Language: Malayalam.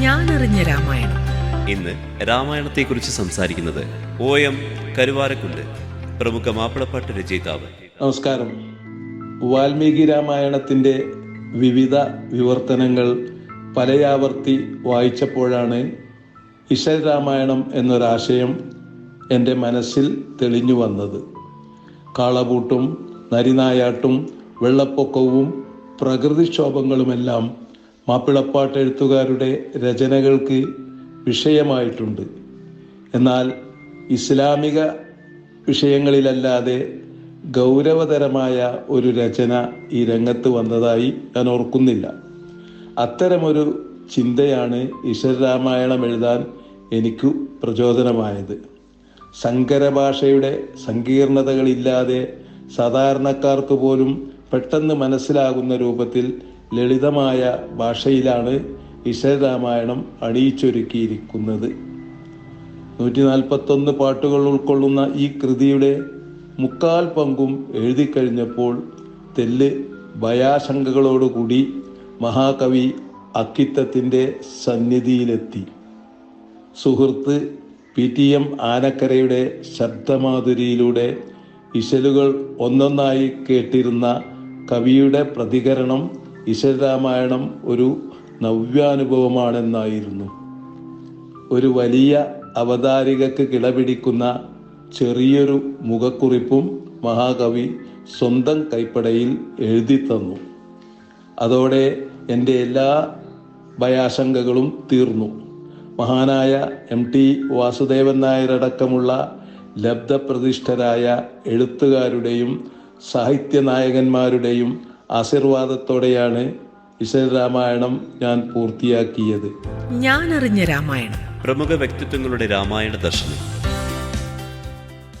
ഞാനറിഞ്ഞ രാമായണം. ഇന്ന് രാമായണത്തെക്കുറിച്ച് സംസാരിക്കുന്നത് ഒ എം കരുവാരക്കുണ്ട്. പ്രമുഖ മാപ്പിളപ്പാട്ട് രചയിതാവ്. നമസ്കാരം. വാൽമീകി രാമായണത്തിന്റെ വിവിധ വിവർത്തനങ്ങൾ പലയാവർത്തി വായിച്ചപ്പോഴാണ് ഇശൽ രാമായണം എന്നൊരാശയം എന്റെ മനസ്സിൽ തെളിഞ്ഞു വന്നത്. കാളപൂട്ടും നരിനായാട്ടും വെള്ളപ്പൊക്കവും പ്രകൃതിക്ഷോഭങ്ങളുമെല്ലാം മാപ്പിളപ്പാട്ട് എഴുത്തുകാരുടെ രചനകൾക്ക് വിഷയമായിട്ടുണ്ട്. എന്നാൽ ഇസ്ലാമിക വിഷയങ്ങളിലല്ലാതെ ഗൗരവതരമായ ഒരു രചന ഈ രംഗത്ത് വന്നതായി ഞാൻ ഓർക്കുന്നില്ല. അത്തരമൊരു ചിന്തയാണ് ഈശ്വര രാമായണം എഴുതാൻ എനിക്ക് പ്രചോദനമായത്. സങ്കര ഭാഷയുടെ സങ്കീർണതകളില്ലാതെ സാധാരണക്കാർക്ക് പോലും പെട്ടെന്ന് മനസ്സിലാകുന്ന രൂപത്തിൽ ലളിതമായ ഭാഷയിലാണ് ഇഷരാമായണം അണിയിച്ചൊരുക്കിയിരിക്കുന്നത്. നൂറ്റി നാൽപ്പത്തൊന്ന് പാട്ടുകൾ ഉൾക്കൊള്ളുന്ന ഈ കൃതിയുടെ മുക്കാൽ പങ്കും എഴുതി കഴിഞ്ഞപ്പോൾ തെല്ല് ഭയാശങ്കകളോടുകൂടി മഹാകവി അക്കിത്തത്തിന്റെ സന്നിധിയിലെത്തി. സുഹൃത്ത് പി ടി എം ആനക്കരയുടെ ശബ്ദമാധുരിയിലൂടെ ഇശലുകൾ ഒന്നൊന്നായി കേട്ടിരുന്ന കവിയുടെ പ്രതികരണം ഇശൽ രാമായണം ഒരു നവ്യാനുഭവമാണെന്നായിരുന്നു. ഒരു വലിയ അവതാരികക്ക് കിടപിടിക്കുന്ന ചെറിയൊരു മുഖക്കുറിപ്പും മഹാകവി സ്വന്തം കൈപ്പടയിൽ എഴുതി തന്നു. അതോടെ എന്റെ എല്ലാ ഭയാശങ്കകളും തീർന്നു. മഹാനായ എം ടി വാസുദേവൻ നായരടക്കമുള്ള ലബ്ധപ്രതിഷ്ഠരായ എഴുത്തുകാരുടെയും സാഹിത്യ നായകന്മാരുടെയും ആശീർവാദത്തോടെയാണ് രാമായണം ഞാൻ പൂർത്തിയാക്കിയത്. ഞാൻ അറിഞ്ഞ രാമായണം. പ്രമുഖ വ്യക്തിത്വങ്ങളുടെ രാമായണ ദർശനം.